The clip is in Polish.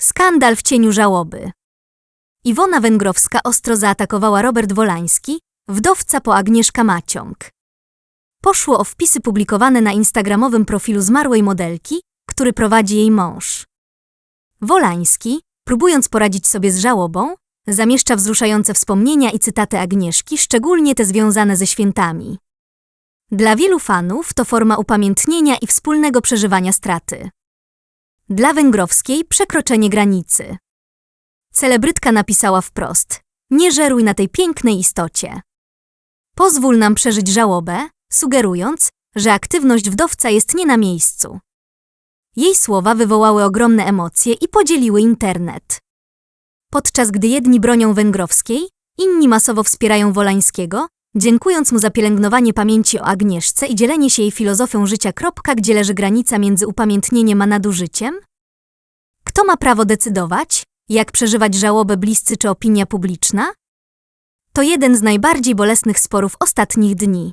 Skandal w cieniu żałoby. Iwona Węgrowska ostro zaatakowała Robert Wolański, wdowca po Agnieszka Maciąg. Poszło o wpisy publikowane na instagramowym profilu zmarłej modelki, który prowadzi jej mąż. Wolański, próbując poradzić sobie z żałobą, zamieszcza wzruszające wspomnienia i cytaty Agnieszki, szczególnie te związane ze świętami. Dla wielu fanów to forma upamiętnienia i wspólnego przeżywania straty. Dla Węgrowskiej przekroczenie granicy. Celebrytka napisała wprost: Nie żeruj na tej pięknej istocie. Pozwól nam przeżyć żałobę, sugerując, że aktywność wdowca jest nie na miejscu. Jej słowa wywołały ogromne emocje i podzieliły internet. Podczas gdy jedni bronią Węgrowskiej, inni masowo wspierają Wolańskiego, dziękując mu za pielęgnowanie pamięci o Agnieszce i dzielenie się jej filozofią życia. Kropka, gdzie leży granica między upamiętnieniem a nadużyciem? Kto ma prawo decydować, jak przeżywać żałobę bliscy czy opinia publiczna? To jeden z najbardziej bolesnych sporów ostatnich dni.